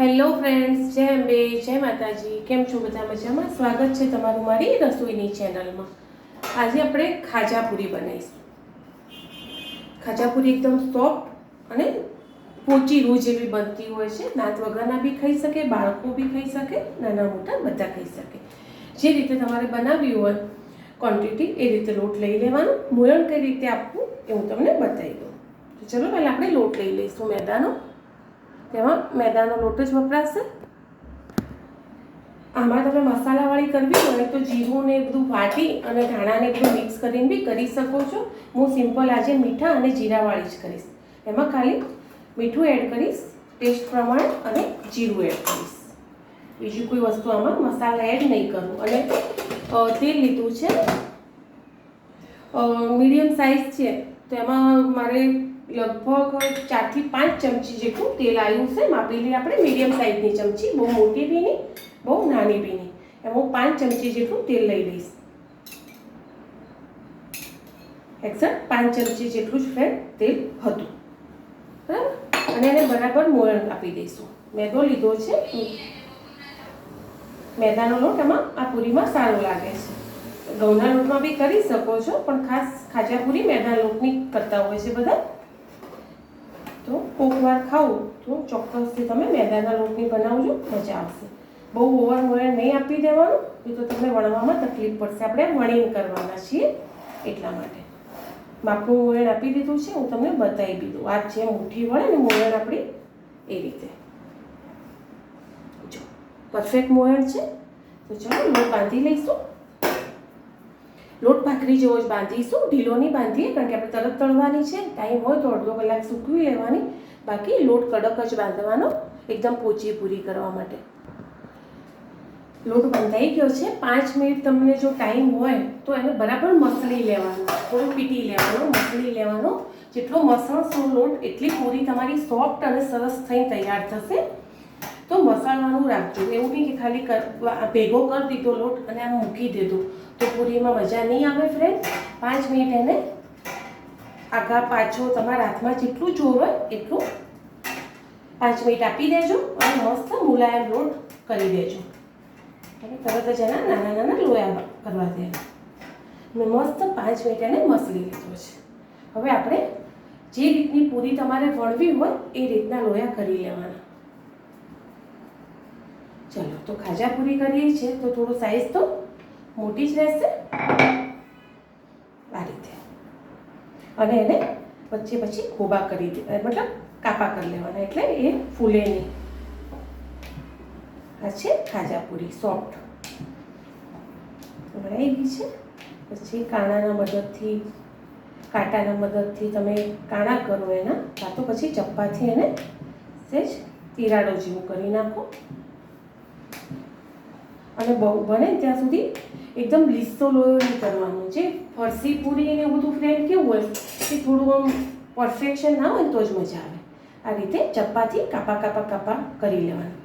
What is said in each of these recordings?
Hello friends, જય અંબે, જય માતાજી. કેમ છો બધા મજામાં? સ્વાગત છે તમારું મારી રસોઈની ચેનલમાં. આજે આપણે ખાજાપુરી બનાવીશું. ખાજાપુરી એકદમ સોફ્ટ અને પોચી રૂ જેવી બનતી હોય છે. દાંત વગરના બી ખાઈ શકે, બાળકો બી ખાઈ શકે, નાના મોટા બધા ખાઈ શકે. જે રીતે તમારે બનાવવી હોય ક્વોન્ટિટી એ રીતે લોટ લઈ લેવાનો. મોયણ કઈ રીતે આપવું એ હું તમને બતાવી દઉં. તો ચલો પહેલાં આપણે લોટ લઈ લઈશું મેદાનો. તેમાં મેદાનો લોટ જ વપરાશે. આમાં તમે મસાલાવાળી કરવી હોય તો જીરું ને બધું વાટી અને ધાણાને બધું મિક્સ કરીને બી કરી શકો છો. હું સિમ્પલ આજે મીઠા અને જીરાવાળી જ કરીશ. એમાં ખાલી મીઠું એડ કરીશ ટેસ્ટ પ્રમાણે અને જીરું એડ કરીશ. બીજી કોઈ વસ્તુ આમાં મસાલા એડ નહીં કરું. અને તેલ લીધું છે. મીડિયમ સાઇઝ છે. તો એમાં મારે લગભગ ચારથી પાંચ ચમચી જેટલું તેલ આવ્યું છે. માપેલી આપણે મીડિયમ સાઇઝની ચમચી, બહુ મોટી બી નહીં બહુ નાની બી નહીં એમાં હું પાંચ ચમચી જેટલું તેલ લઈ લઈશ. એક્ઝેક્ટ પાંચ ચમચી જેટલું જ ફ્રેન્ડ તેલ હતું. બરાબર? અને એને બરાબર મોયણ આપી દઈશું. મેદો લીધો છે. મેદાનો લોટ એમાં આ પૂરીમાં સારો લાગે છે. ઘઉંના લોટમાં બી કરી શકો છો, પણ ખાસ ખાજાપુરી મેદા લોટની કરતા હોય છે બધા. તો કોક વાર ખાવું તો ચોક્કસથી તમે મેદાના લોટની બનાવજો, મજા આવશે. બહુ ઓવર મોયણ નહીં આપી દેવાનું, એ તો તમને વણવામાં તકલીફ પડશે. આપણે વણીને કરવાના છીએ એટલા માટે. માપનું મોયણ આપી દીધું છે, હું તમને બતાવી દીધું. આ છે મુઠ્ઠી વળે ને મોયણ આપણી એ રીતે. જો પરફેક્ટ મોયણ છે. તો ચાલો લોટ બાંધી લઈશું. લોટ ભાખરી જેવો જ બાંધીશું. ઢીલો નહીં બાંધીએ, કારણ કે આપણે તરત તળવાની છે. ટાઈમ હોય તો અડધો કલાક સૂકવી લેવાની. બાકી લોટ કડક જ બાંધવાનો, એકદમ પોચી પૂરી કરવા માટે. લોટ બંધાઈ ગયો છે. પાંચ મિનિટ તમને જો ટાઈમ હોય, તો એને બરાબર મસળી લેવાનો. થોડું પીટી લેવાનો, મસળી લેવાનો. જેટલો મસળશો લોટ, એટલી પૂરી તમારી સોફ્ટ અને સરસ થઈને તૈયાર થશે. તો મસાલાનું રાખજો. એવું નહીં કે ખાલી ભેગો કરી દીધો લોટ અને આમ મૂકી દીધો. તો પૂરીમાં મજા નહીં આવે ફ્રેન્ડ પાંચ મિનિટ એને આગા પાછો તમારા હાથમાં જેટલું જોર હોય એટલું પાંચ મિનિટ આપી દેજો અને મસ્ત મુલાયમ લોટ કરી દેજો. તરત જ એના નાના નાના લોયા કરવા દેવા મેં મસ્ત પાંચ મિનિટ એને મસળી લીધો છે. હવે આપણે જે રીતની પૂરી તમારે વણવી હોય એ રીતના લોયા કરી લેવાના. ચલો, તો ખાજા પૂરી કરીએ છીએ. તો થોડું સાઈઝ તો મોટી જ રહેશે આ રીતે. અને એને વચ્ચે પછી ખોબા કરી દે મતલબ કાપા કરી લેવાના. એટલે એ ફૂલે નહીં આ છે ખાજાપુરી સોફ્ટ. બનાવી ગઈ છે પછી કાણાના મદદથી, કાંટાના મદદથી તમે કાણા કરો એના, કાં તો પછી ચપ્પાથી એને સહેજ તિરાડો જેવું કરી નાખો. અને બહુ બને ત્યાં સુધી એકદમ લીસ્સો લોયો નહીં કરવાનો. જે ફરસી પૂરી અને બધું ફ્રેન્ડ કેવું હોય કે થોડું આમ પરફેક્શન ના હોય તો જ મજા આવે. આ રીતે ચપ્પાથી કાપા કાપા કાપા કરી લેવાના.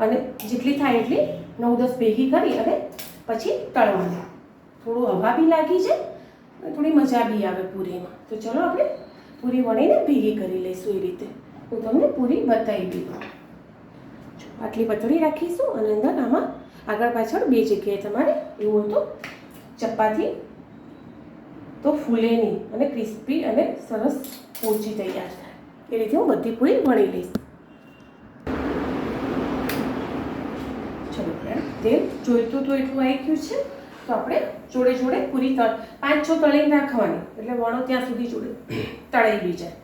અને જેટલી થાય એટલી નવ દસ ભેગી કરી અને પછી તળવાના. થોડું હવા બી લાગી જાય થોડી મજા બી આવે પૂરીમાં. તો ચલો આપણે પૂરી વણીને ભેગી કરી લઈશું એ રીતે. હું તમને પૂરી બતાવી દીધું આટલી પતળી રાખીશું અને અંદર આમાં આગળ પાછળ બે જગ્યાએ તમારે એવું હોય તો ચપાતી તો ફૂલે નહીં અને ક્રિસ્પી અને સરસ પોચી તૈયાર થાય. એ રીતે હું બધી પૂરી વણી લઈશ. ચલો ફ્રેન્ડ તેલ જોઈતું તો એટલું આવી ગયું છે, તો આપણે જોડે જોડે પૂરી તળ, પાંચ છ તળી નાખવાની, એટલે વણો ત્યાં સુધી જોડે તળાઈ બી જાય.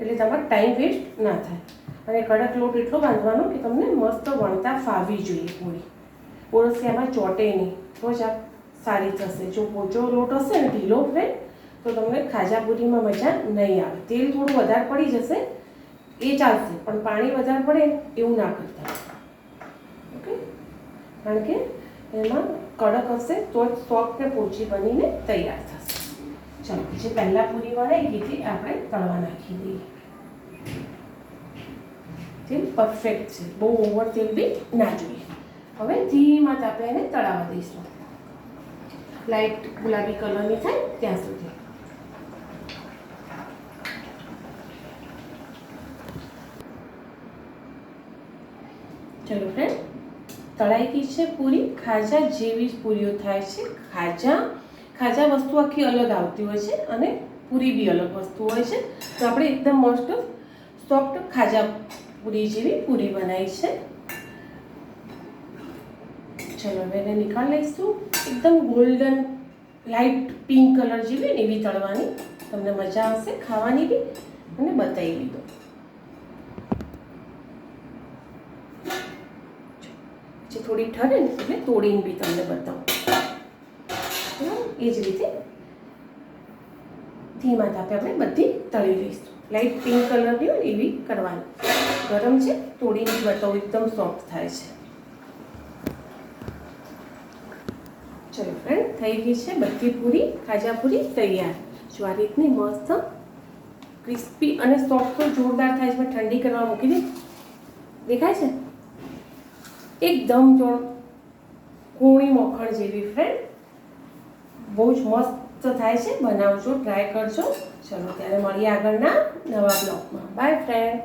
એટલે તમારે ટાઈમ વેસ્ટ ના થાય. અને કડક લોટ એટલો બાંધવાનો કે તમને મસ્ત વણતા ફાવી જોઈએ પૂરી. ઓળસિયામાં ચોટે નહીં તો જ આ સારી થશે જો પોચો લોટ હશે ને ઢીલો ફ્રેન્ડ તો તમને ખાજાપુરીમાં મજા નહીં આવે તેલ થોડું વધારે પડી જશે એ ચાલશે પણ પાણી વધારે પડે એવું ના કરતા ઓકે કારણ કે એમાં કડક હશે તો જ સોફ્ટ ને પોચી બનીને તૈયાર થશે ચાલો જે પહેલાં પૂરી વળાઈ ગઈ હતી આપણે તળવા નાખી દઈએ તેલ પરફેક્ટ છે બહુ ઓવર તેલ બી ના જોઈએ હવે ધીમા તાપે એને તળાવવા દઈશું. લાઈટ ગુલાબી કલરની થાય ત્યાં સુધી. ચલો ફ્રેન્ડ તળાઈ ગઈ છે પૂરી. ખાજા જેવી જ પૂરીઓ થાય છે. ખાજા ખાજા વસ્તુ આખી અલગ આવતી હોય છે અને પૂરી બી અલગ વસ્તુ હોય છે. તો આપણે એકદમ મસ્ત સોફ્ટ ખાજા પૂરી જેવી પૂરી બનાવી છે. ચલો, હવે એને નીકાળી લઈશું. એકદમ ગોલ્ડન લાઇટ પિંક કલર જેવી ને એવી તળવાની. તમને મજા આવશે ખાવાની બી અને બતાવી લીધો જે થોડી ઠરે ને એટલે તોડીને બી તમને બતાવું. એ જ રીતે ધીમા તાપે આપણે બધી તળી લઈશું. લાઇટ પિંક કલરની હોય એવી કરવાની. ગરમ છે, તોડીને બતાવું. એકદમ સોફ્ટ થાય છે. ચલો ફ્રેન્ડ થઈ ગઈ છે બધી પૂરી, ખાજા પૂરી તૈયાર. જો આ રીતની મસ્ત ક્રિસ્પી અને સોફ્ટ તો જોરદાર થાય છે ઠંડી કરવા મૂકી દે. દેખાય છે? એકદમ કૂણી મખણ જેવી ફ્રેન્ડ બહુ જ મસ્ત થાય છે. બનાવજો ટ્રાય કરજો. ચલો, ત્યારે મળીએ આગળના નવા બ્લોગમાં બાય ફ્રેન્ડ